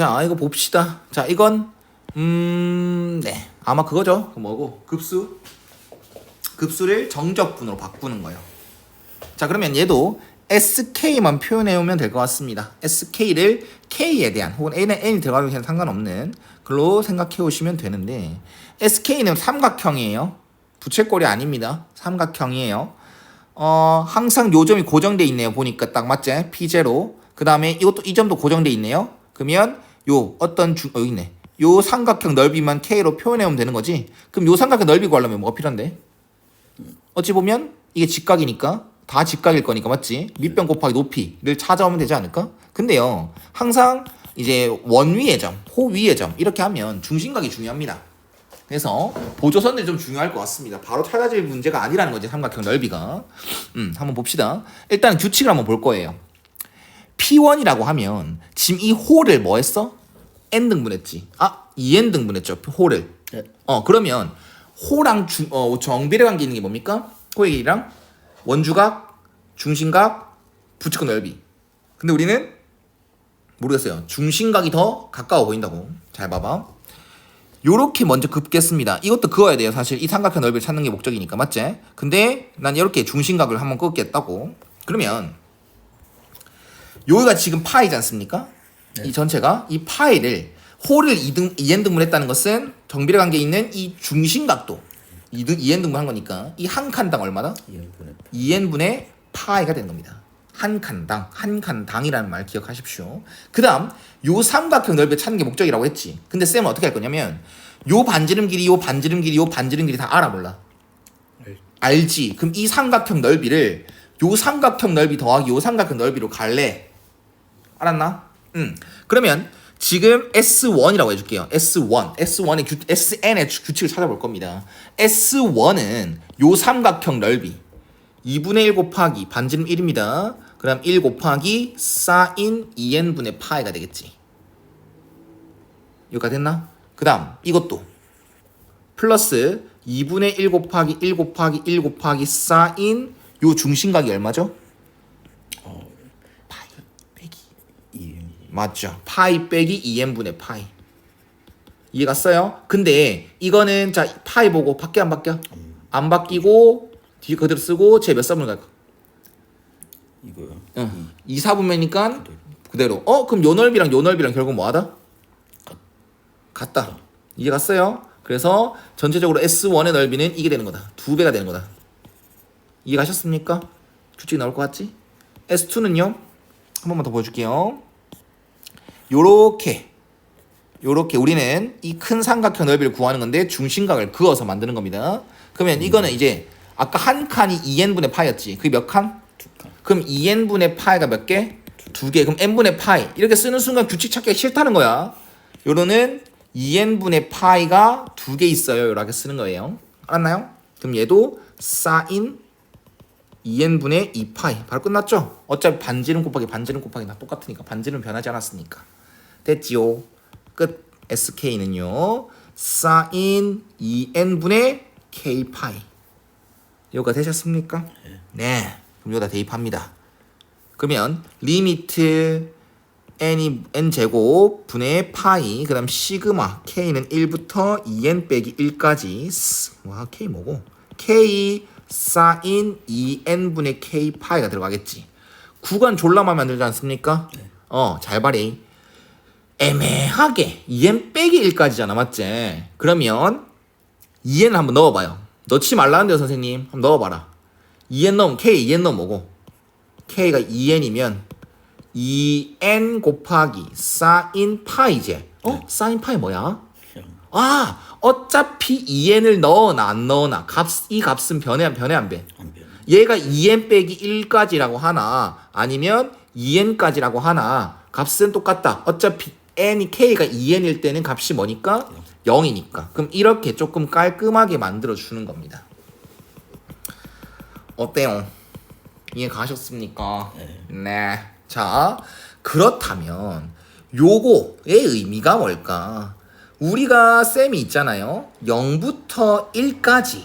자, 이거 봅시다. 자, 이건 음, 네. 아마 그거죠. 그 뭐고? 급수. 급수를 정적분으로 바꾸는 거예요. 자, 그러면 얘도 SK만 표현해 오면 될 것 같습니다. SK를 K에 대한 혹은 N에 N이 들어가도 그냥 상관없는 걸로 생각해 오시면 되는데 SK는 삼각형이에요. 부채꼴이 아닙니다. 삼각형이에요. 어, 항상 요점이 고정돼 있네요. 보니까 딱 맞지? P0. 그 다음에 이것도 이 점도 고정돼 있네요. 그러면 요 어떤 중, 어, 여기 있네. 요 삼각형 넓이만 K로 표현해 오면 되는 거지. 그럼 요 삼각형 넓이 구하려면 뭐가 필요한데? 어찌 보면 이게 직각이니까 다 직각일 거니까 맞지? 밑변 곱하기 높이를 찾아오면 되지 않을까? 근데요 항상 이제 원 위의 점, 호 위의 점 이렇게 하면 중심각이 중요합니다. 그래서 보조선들이 좀 중요할 것 같습니다. 바로 찾아질 문제가 아니라는 거지 삼각형 넓이가. 음, 한번 봅시다. 일단 규칙을 한번 볼 거예요. P1이라고 하면 지금 이 호를 뭐 했어? n 등 분했지. 아, 2n 등 분했죠. 호를. 네. 어, 그러면 호랑 중, 어, 정비례 관계 있는 게 뭡니까? 호의 길이랑 원주각, 중심각, 부츠권 넓이. 근데 우리는 모르겠어요. 중심각이 더 가까워 보인다고. 잘 봐봐. 요렇게 먼저 긋겠습니다. 이것도 그어야 돼요. 사실 이 삼각형 넓이를 찾는 게 목적이니까 맞지? 근데 난 이렇게 중심각을 한번 긋겠다고. 그러면 여기가 지금 파이지 않습니까? 이 전체가 이 파이를 호를 2등 2n 등분 했다는 것은 정비례 관계에 있는 이 중심각도 2등 2n 등분 한 거니까 이 한 칸당 얼마다? 이연분의 2n분의 파이가 되는 겁니다. 한 칸당, 한 칸당이라는 말 기억하십시오. 그 다음, 요 삼각형 넓이를 찾는 게 목적이라고 했지. 근데 쌤은 어떻게 할 거냐면, 요 반지름 길이, 요 반지름 길이, 요 반지름 길이 다 알아 몰라? 알. 알지. 그럼 이 삼각형 넓이를 요 삼각형 넓이 더하기 요 삼각형 넓이로 갈래. 알았나? 응. 그러면 지금 S1이라고 해줄게요. S1. S1의 규, SN의 규- 규칙을 찾아볼 겁니다. S1은 요 삼각형 넓이 2분의 1 곱하기 반지름 1입니다. 그럼 1 곱하기 사인 2n분의 파이가 되겠지. 여기가 됐나? 그 다음 이것도 플러스 2분의 1 곱하기 1 곱하기 1 곱하기 사인 요 중심각이 얼마죠? 파이 빼기 이연 맞죠. 파이 빼기 2n분의 파이. 이해 갔어요? 근데 이거는 자 파이 보고 바뀌어 안 바뀌어? 안 바뀌고 뒤 그대로 쓰고 제 몇 사분을 갈까? 이거요. 응. 2, 4분면이니까 그대로. 어 그럼 요 넓이랑 요 넓이랑 결국 뭐하다? 같다. 이해 갔어요? 그래서 전체적으로 S1의 넓이는 이게 되는 거다. 두 배가 되는 거다. 이해 가셨습니까? 규칙이 나올 것 같지? S2는요? 한 번만 더 보여줄게요. 요렇게 요렇게 우리는 이 큰 삼각형 넓이를 구하는 건데 중심각을 그어서 만드는 겁니다. 그러면 이거는 이제 아까 한 칸이 2n분의 파이였지. 그게 몇 칸? 두 칸. 그럼 2n분의 파이가 몇 개? 두 개. 그럼 n분의 파이. 이렇게 쓰는 순간 규칙 찾기가 싫다는 거야. 요거는 2n분의 파이가 두 개 있어요. 이렇게 쓰는 거예요. 알았나요? 그럼 얘도 사인 2n분의 2파이. 바로 끝났죠? 어차피 반지름 곱하기 반지름 곱하기 다 똑같으니까. 반지름 변하지 않았으니까. 됐지요? 끝. sk는요. 사인 2n분의 k파이. 요가 되셨습니까? 네. 그럼 여기다 대입합니다. 그러면 리미트 n이 n 제곱 분의 파이 그다음 시그마 k는 1부터 2n 빼기 1까지 와 k 뭐고 k 사인 2n 분의 k 파이가 들어가겠지. 구간 졸라만 만들지 않습니까? 어, 잘 봐리. 애매하게 2n 빼기 1까지잖아, 맞지? 그러면 2n 한번 넣어봐요. 넣지 말라는데요, 선생님. 한번 넣어봐라. 2n 넣으면 k, 2n 넣으면 뭐고? k가 2n이면 2n 곱하기 사인 파이제. 어? 사인 파이 뭐야? 아, 어차피 2n을 넣어나 안 넣어나 값, 이 값은 변해 안 변해 안 변해? 안 변. 얘가 2n 빼기 1까지라고 하나 아니면 2n까지라고 하나 값은 똑같다. 어차피 n이 k가 2n일 때는 값이 뭐니까 0이니까. 그럼 이렇게 조금 깔끔하게 만들어 주는 겁니다. 어때요? 이해 가셨습니까? 네. 네. 자, 그렇다면 요거의 의미가 뭘까? 우리가 쌤이 있잖아요. 0부터 1까지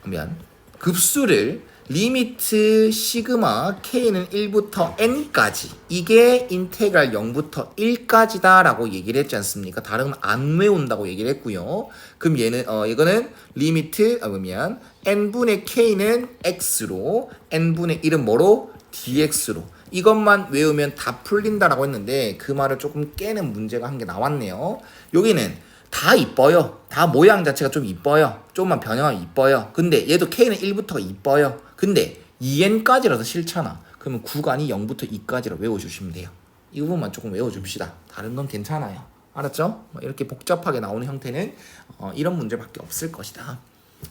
그러면 급수를 리미트 시그마 k는 1부터 n까지 이게 인테그랄 0부터 1까지다 라고 얘기를 했지 않습니까? 다른 건 안 외운다고 얘기를 했고요. 그럼 얘는 어 이거는 리미트 아 그러면 n분의 k는 x로 n분의 1은 뭐로 dx로 이것만 외우면 다 풀린다라고 했는데 그 말을 조금 깨는 문제가 한개 나왔네요. 여기는 다 이뻐요. 다 모양 자체가 좀 이뻐요. 조금만 변형하면 이뻐요. 근데 얘도 K는 1부터가 이뻐요. 근데 2n까지라서 싫잖아. 그러면 구간이 0부터 2까지로 외워주시면 돼요. 이 부분만 조금 외워줍시다. 다른 건 괜찮아요. 알았죠? 뭐 이렇게 복잡하게 나오는 형태는 어, 이런 문제밖에 없을 것이다.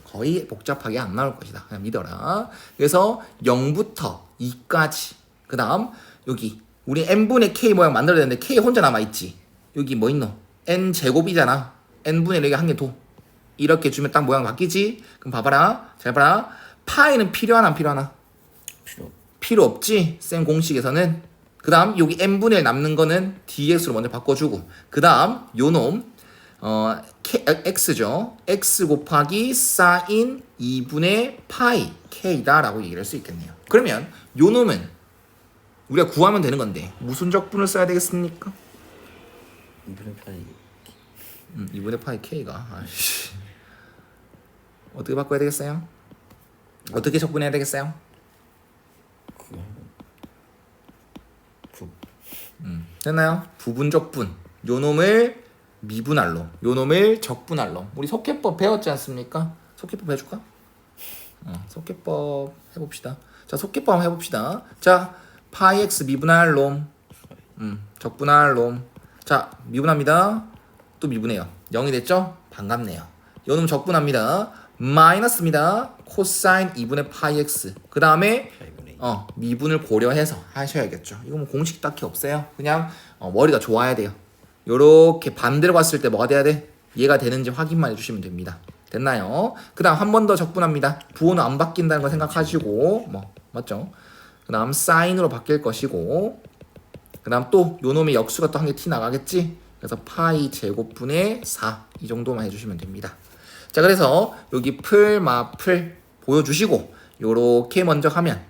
거의 복잡하게 안 나올 것이다. 그냥 믿어라. 그래서 0부터 2까지. 그 다음, 여기, 우리 n분의 k 모양 만들어야 되는데 k 혼자 남아있지. 여기 뭐 있노? n 제곱이잖아. n분의 4개 한개 더. 이렇게 주면 딱 모양 바뀌지? 그럼 봐봐라. 잘 봐라. 파이는 필요하나 안 필요하나? 필요 필요 없지. 쌤 공식에서는. 그 다음 여기 n분의 1 남는 거는 dx로 먼저 바꿔주고 그 다음 요놈 어, K, x죠. x 곱하기 사인 2분의 파이 k다 라고 얘기를 할 수 있겠네요. 그러면 요놈은 우리가 구하면 되는 건데 무슨 적분을 써야 되겠습니까? 이분의 파이 음, 2분의 파이 k가 아이씨. 어떻게 바꿔야 되겠어요? 어떻게 적분해야 되겠어요? 부 됐나요? 부분적분. 요 놈을 미분할로. 요 놈을 적분할로. 우리 속해법 배웠지 않습니까? 속해법 해줄까? 어, 속해법 해봅시다. 자 속해법 한번 해봅시다. 자 파이 x 미분할 놈. 음, 적분할 놈 자 미분합니다. 또 미분해요. 0이 됐죠? 반갑네요. 요놈 적분합니다 마이너스입니다 코사인 2분의 파이 x 그 다음에 어, 미분을 고려해서 하셔야겠죠. 이거 뭐 공식 딱히 없어요. 그냥 어, 머리가 좋아야 돼요. 요렇게 반대로 봤을 때 뭐가 돼야 돼? 얘가 되는지 확인만 해주시면 됩니다. 됐나요? 그 다음 한 번 더 적분합니다. 부호는 안 바뀐다는 거 생각하시고 뭐 맞죠? 그 다음 사인으로 바뀔 것이고 그 다음 또 요놈의 역수가 또 한 개 티 나가겠지? 그래서 파이 제곱분의 4 이 정도만 해주시면 됩니다. 자 그래서 여기 풀, 마, 풀 보여주시고 요렇게 먼저 하면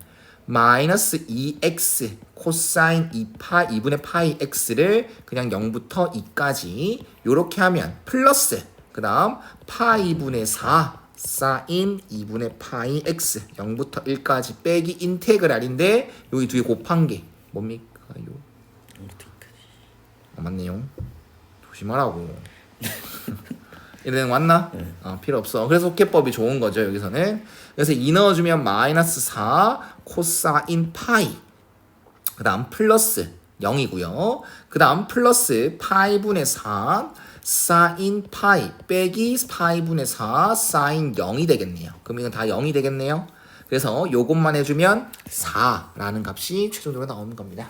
마이너스 2x 코사인 2파 2분의 파이 x를 그냥 0부터 2까지 요렇게 하면 플러스 그 다음 파이분의 4 사인 2분의 파이 x 0부터 1까지 빼기 인테그랄인데 여기 뒤에 곱한 게 뭡니까 요 어떻게까지 아, 맞네요. 조심하라고. 이래는 왔나? 어, 필요 없어. 그래서 속해법이 좋은 거죠 여기서는. 그래서 2 넣어주면 마이너스 4 코사인 파이. 그 다음 플러스 0이고요. 그 다음 플러스 파이분의 4 사인 파이 빼기 파이분의 4 사인 0이 되겠네요. 그럼 이건 다 0이 되겠네요. 그래서 요것만 해주면 4라는 값이 최종적으로 나오는 겁니다.